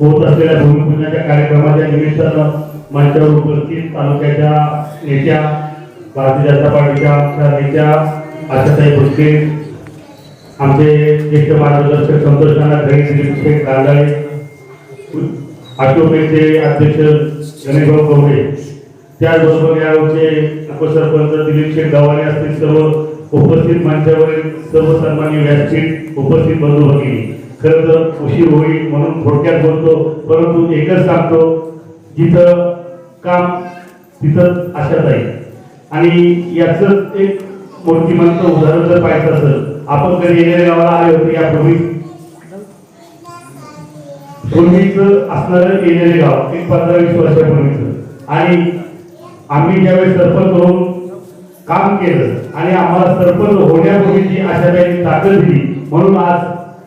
होत असलेल्या भूमिपूजनाच्या कार्यक्रमाच्या निमित्तानं मंचावर उपस्थित तालुक्याच्या नेत्या भारतीय जनता पार्टीच्या नेत्या आशाताई भुसके आमचे ज्येष्ठ मार्गदर्शक संतोष नाना खरे दिलीप शेख कांदाळे आटोपेचे अध्यक्ष गणेशभाऊ कवडे त्याचबरोबर यावरचे उपसरपंच दिलीप शेख गव्हाणे असतील सर्व उपस्थित मंचावरील सर्व सन्मान्य व्यासपीठ उपस्थित बंधू भगिनी. खरं तर उशीर होईल म्हणून थोडक्यात बोलतो. परंतु एकच सांगतो जिथं काम तिथं अशा जाईल आणि याच एक मूर्तिमंत उदाहरण जर पाहायचं असेल आपण कधी येणाऱ्या गावाला आले होते यापूर्वी? पूर्वीच असणारं येणारे गाव एक पंधरा वीस वर्षापूर्वीच. आणि आम्ही ज्यावेळेस सरपंच होऊन काम केलं आणि आम्हाला सरपंच होण्यापूर्वीची आशा त्यांनी ताकद दिली म्हणून आज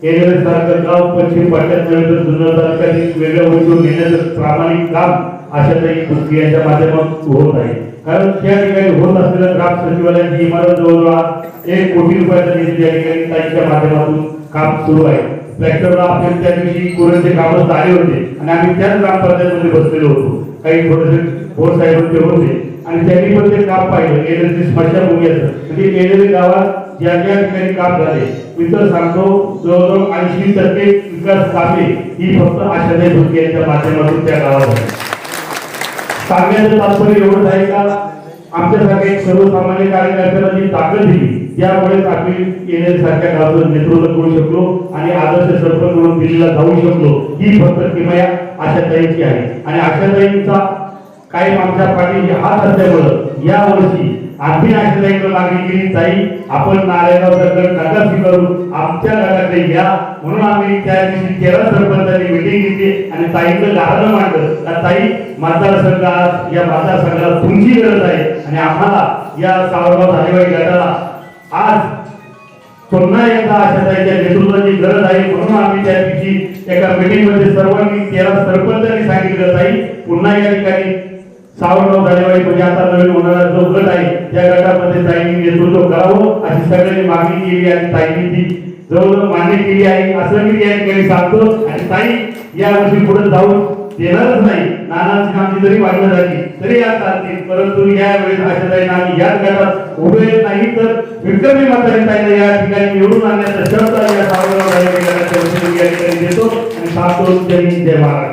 सारखं गाव पश्चिम पट्ट्यात नव्हे तर जुन्नर तालुक्यात वेगळ्या उंचीवर नेण्याचं प्रामाणिक काम आशाताई कुस्ती यांच्या माध्यमातून होत आहे. कारण त्या ठिकाणी होत असलेल्या ग्राम सचिवालयाची इमारत जवळजवळ एक कोटी रुपयाचा निधी त्या ठिकाणी ताईच्या माध्यमातून काम सुरू आहे. ट्रॅक्टरला आपण त्या दिवशी कोरोनाचे कामं झाले होते आणि आम्ही त्याच ग्रामपंचायतमध्ये बसलेलो होतो. काही थोडेसे बोर्ड साहेब होते. आणि त्यांनी पण ते काम पाहिलं. गेलेले असं. म्हणजे गेलेले गावात ज्या ज्या ठिकाणी काम झाले मी तर सांगतो जवळजवळ ऐंशी टक्के विकास कामे ही फक्त आशादे भुसके यांच्या माध्यमातून त्या गावात झाली सांगण्याचं तात्पर्य एवढंच आहे का? आमच्यासारख्या एक सर्वसामान्य कार्यकर्त्याला जी ताकद दिली त्यामुळेच आम्ही येण्यासारख्या गावाचं नेतृत्व करू शकलो आणि आदर्श सरपंच म्हणून दिल्लीला जाऊ शकलो ही फक्त किमया आशाताईची आहे. आणि आशाताईंचा कायम आमच्या पाठीशी हात असल्यामुळं या वर्षी आम्ही आशाताईकडे मागणी केली ताई आपण नारायणगाव सरकार नका स्वीकारून आमच्या गटाकडे घ्या म्हणून आम्ही त्या दिवशी तेरा सरपंचांनी मिटिंग घेतली आणि ताईचं गाणं मांडलं. का ताई मतदारसंघात या मतदारसंघाला तुमची गरज आहे आणि आम्हाला या सावरगाव धानेवाडी गटाला आज पुन्हा एकदा आशाताईच्या नेतृत्वाची गरज आहे. म्हणून आम्ही त्या दिवशी एका मीटिंगमध्ये सर्वांनी तेरा सरपंचांनी सांगितलं ताई पुन्हा या ठिकाणी सावरगाव जानेवारी म्हणजे आता नवीन होणारा जो गट आहे त्या गटामध्ये ताईंनी नेतृत्व करावं अशी सगळ्यांनी मागणी केली आणि ताईंनी ती जवळजवळ मान्य केली आहे असं मी या ठिकाणी सांगतो. आणि ताई या वर्षी पुढे जाऊन देणारच नाही. नानाची आमची जरी वाढणं झाली तरी या चालतील परंतु या वेळेस आशाताईंना आम्ही याच गटात उभे नाही तर विक्रमी मताने ताईला या ठिकाणी निवडून आणण्याचा शब्द या सावरगाव धानेवाडी या ठिकाणी देतो आणि सांगतो जय महाराज